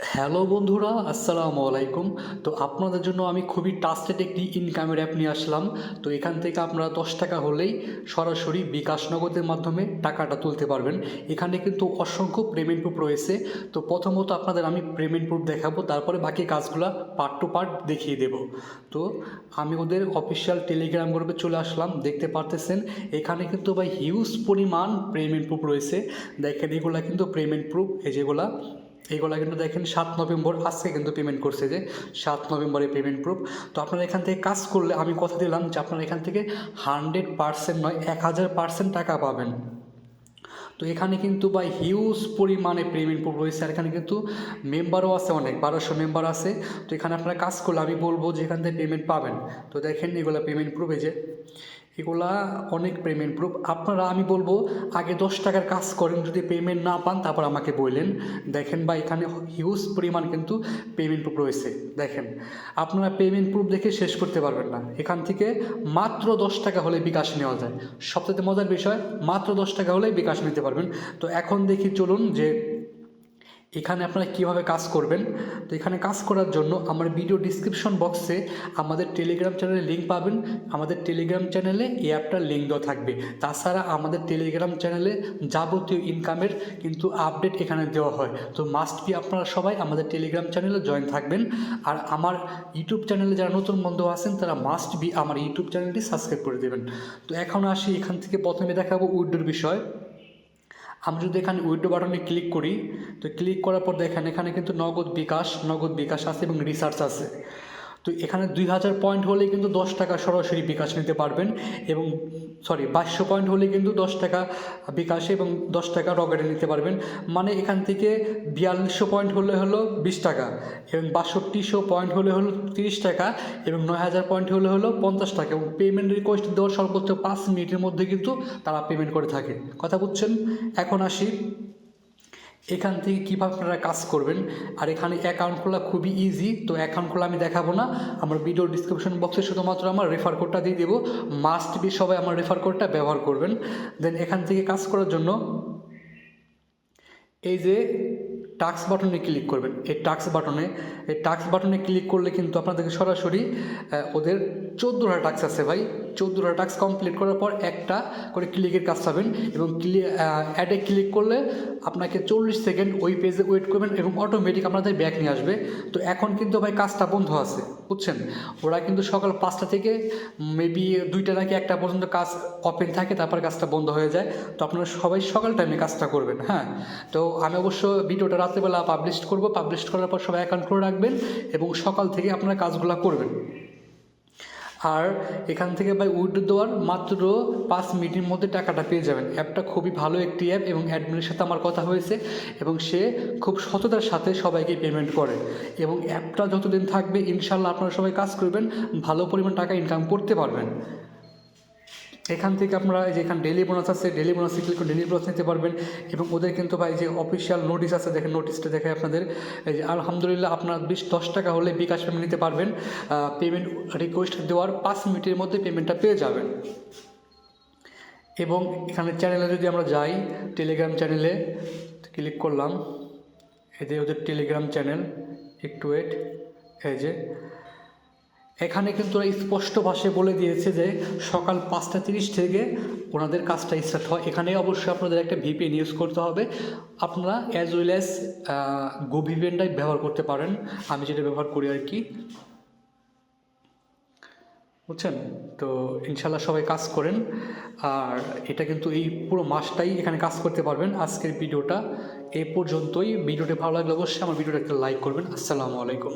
Hello বন্ধুরা, আসসালামু আলাইকুম। তো আপনাদের জন্য আমি খুবই টাস্টেড একটি ইনকামের অ্যাপ নিয়ে আসলাম। তো এখান থেকে আপনারা দশ টাকা হলেই সরাসরি বিকাশ নগদের মাধ্যমে টাকাটা তুলতে পারবেন। এখানে কিন্তু অসংখ্য পেমেন্ট প্রুফ রয়েছে। তো প্রথমত আপনাদের আমি পেমেন্ট প্রুফ দেখাবো, তারপরে বাকি কাজগুলো পার্ট টু পার্ট দেখিয়ে দেব। তো আমি ওদের অফিসিয়াল টেলিগ্রাম গ্রুপে চলে আসলাম, দেখতে পারতেছেন। এখানে কিন্তু ভাই হিউজ পরিমাণ পেমেন্ট প্রুফ রয়েছে। দেখেন, এগুলা কিন্তু পেমেন্ট প্রুফ এই যেগুলা এইগুলা কিন্তু দেখেন সাত নভেম্বর আজকে কিন্তু পেমেন্ট করছে যে সাত নভেম্বরে পেমেন্ট প্রুফ তো আপনারা এখান থেকে কাজ করলে আমি কথা দিলাম যে আপনারা এখান থেকে হান্ড্রেড পার্সেন্ট নয়, এক হাজার পার্সেন্ট টাকা পাবেন। তো এখানে কিন্তু বা হিউজ পরিমাণে পেমেন্ট প্রুফ রয়েছে আর এখানে কিন্তু মেম্বারও আছে অনেক, বারোশো মেম্বার আছে। তো এখানে আপনারা কাজ করলে আমি বলব যে এখান থেকে পেমেন্ট পাবেন। তো দেখেন এগুলো পেমেন্ট প্রুফ যে। এগুলা অনেক পেমেন্ট প্রুফ আপনারা, আমি বলব, আগে দশ টাকার কাজ করেন, যদি পেমেন্ট না পান, তারপর আমাকে বললেন দেখেন বা এখানে হিউজ পরিমাণ কিন্তু পেমেন্ট প্রুফ রয়েছে। দেখেন, আপনারা পেমেন্ট প্রুফ দেখে শেষ করতে পারবেন না। এখান থেকে মাত্র দশ টাকা হলে বিকাশ নেওয়া যায়। সবথেকে মজার বিষয়, মাত্র দশ টাকা হলেই বিকাশ নিতে পারবেন। তো এখন দেখি চলুন যে এখানে আপনারা কীভাবে কাজ করবেন? তো এখানে কাজ করার জন্য আমার ভিডিও ডিসক্রিপশন বক্সে আমাদের টেলিগ্রাম চ্যানেলে লিঙ্ক পাবেন। আমাদের টেলিগ্রাম চ্যানেলে এই অ্যাপটার লিঙ্ক দেওয়া থাকবে। তাছাড়া আমাদের টেলিগ্রাম চ্যানেলে যাবতীয় ইনকামের কিন্তু আপডেট এখানে দেওয়া হয়। তো মাস্ট বি আপনারা সবাই আমাদের টেলিগ্রাম চ্যানেলে জয়েন থাকবেন। আর আমার ইউটিউব চ্যানেলে যারা নতুন বন্ধু আছেন, তারা মাস্ট বি আমার ইউটিউব চ্যানেলটি সাবস্ক্রাইব করে দেবেন। তো এখন আসি এখান থেকে প্রথমে দেখাবো উইডোর বিষয়। আমি যদি এখানে উইডো বাটনে ক্লিক করি, তো ক্লিক করার পর দেখেন এখানে কিন্তু নগদ বিকাশ নগদ বিকাশ আছে এবং রিসার্চ আছে। তো এখানে দুই হাজার পয়েন্ট হলে কিন্তু দশ টাকা সরাসরি বিকাশ নিতে পারবেন এবং সরি বাইশশো পয়েন্ট হলে কিন্তু দশ টাকা বিকাশে এবং দশ টাকা রকেটে নিতে পারবেন। মানে এখান থেকে বিয়াল্লিশশো পয়েন্ট হলে হলো বিশ টাকা এবং বাষট্টিশো পয়েন্ট হলে হলো তিরিশ টাকা এবং নয় হাজার পয়েন্ট হলে হলো পঞ্চাশ টাকা এবং পেমেন্ট রিকোয়েস্ট দেওয়ার সর্বোচ্চ পাঁচ মিনিটের মধ্যে কিন্তু তারা পেমেন্ট করে থাকে। কথা বুঝছেন? এখন আসি এখান থেকে কীভাবে আপনারা কাজ করবেন, আর এখানে অ্যাকাউন্ট খোলা খুবই ইজি তো অ্যাকাউন্ট খোলা আমি দেখাবো না। আমার ভিডিও ডিসক্রিপশন বক্সে শুধুমাত্র আমার রেফার কোডটা দিয়ে দেবো। মাস্ট বি সবাই আমার রেফার কোডটা ব্যবহার করবেন। দেন এখান থেকে কাজ করার জন্য এই যে টাক্স বাটনে ক্লিক করবেন। এই টাক্স বাটনে এই টাক্স বাটনে ক্লিক করলে কিন্তু আপনাদেরকে সরাসরি ওদের চোদ্দোটা টাক্স আছে ভাই। চোদ্দোটা টাক্স কমপ্লিট করার পর একটা করে ক্লিকের কাজ পাবেন এবং ক্লি অ্যাডে ক্লিক করলে আপনাকে চল্লিশ সেকেন্ড ওই পেজে ওয়েট করবেন এবং অটোমেটিক আপনাদের ব্যাক নিয়ে আসবে। তো এখন কিন্তু ভাই কাজটা বন্ধ আছে, বুঝছেন? ওরা কিন্তু সকাল পাঁচটা থেকে মেবি দুইটা নাকি একটা পর্যন্ত কাজ ওপেন থাকে, তারপর কাজটা বন্ধ হয়ে যায়। তো আপনারা সবাই সকাল টাইমে কাজটা করবেন হ্যাঁ? তো আমি অবশ্য ভিডিওটা রাত্রেবেলা পাবলিশ করব। পাবলিশ করার পর সবাই অ্যাকাউন্ট করে রাখবেন এবং সকাল থেকে আপনারা কাজগুলো করবেন। আর এখান থেকে ভাই উইড্রো দেওয়ার মাত্র পাঁচ মিনিটের মধ্যে টাকাটা পেয়ে যাবেন। অ্যাপটা খুবই ভালো একটি অ্যাপ এবং অ্যাডমিনের সাথে আমার কথা হয়েছে এবং সে খুব সততার সাথে সবাইকে পেমেন্ট করে এবং অ্যাপটা যতদিন থাকবে ইনশাল্লাহ আপনারা সবাই কাজ করবেন, ভালো পরিমাণ টাকা ইনকাম করতে পারবেন। এখান থেকে আপনারা এই যে এখানে ডেলি বোনাস আছে ডেলি বোনাসে ক্লিক করে ডেলি বোনাস নিতে পারবেন এবং ওদের কিন্তু ভাই যে অফিসিয়াল নোটিশ আছে, দেখেন নোটিশটা দেখে আপনাদের। এই যে আলহামদুলিল্লাহ আপনার বিশ, দশ টাকা হলে বিকাশ পেমেন্ট নিতে পারবেন। পেমেন্ট রিকোয়েস্ট দেওয়ার পাঁচ মিনিটের মধ্যে পেমেন্টটা পেয়ে যাবেন। এবং এখানে চ্যানেলে যদি আমরা যাই টেলিগ্রাম চ্যানেলে ক্লিক করলাম। যে ওদের টেলিগ্রাম চ্যানেল একটু ওয়েট এই যে এখানে কিন্তু ওরা স্পষ্ট ভাষায় বলে দিয়েছে যে সকাল পাঁচটা তিরিশ থেকে ওনাদের কাজটা স্টার্ট হয়। এখানে অবশ্যই আপনাদের একটা ভিপিএন ইউজ করতে হবে। আপনারা অ্যাজ ওয়েল অ্যাজ গো ভিপিএনটাই ব্যবহার করতে পারেন। আমি যেটা ব্যবহার করি আর কি। বুঝছেন? তো ইনশাল্লাহ সবাই কাজ করেন। আর এটা কিন্তু এই পুরো মাসটাই এখানে কাজ করতে পারবেন। আজকের ভিডিওটা এই পর্যন্তই। ভিডিওটি ভালো লাগলে অবশ্যই আমার ভিডিওটা একটা লাইক করবেন। আসসালামু আলাইকুম।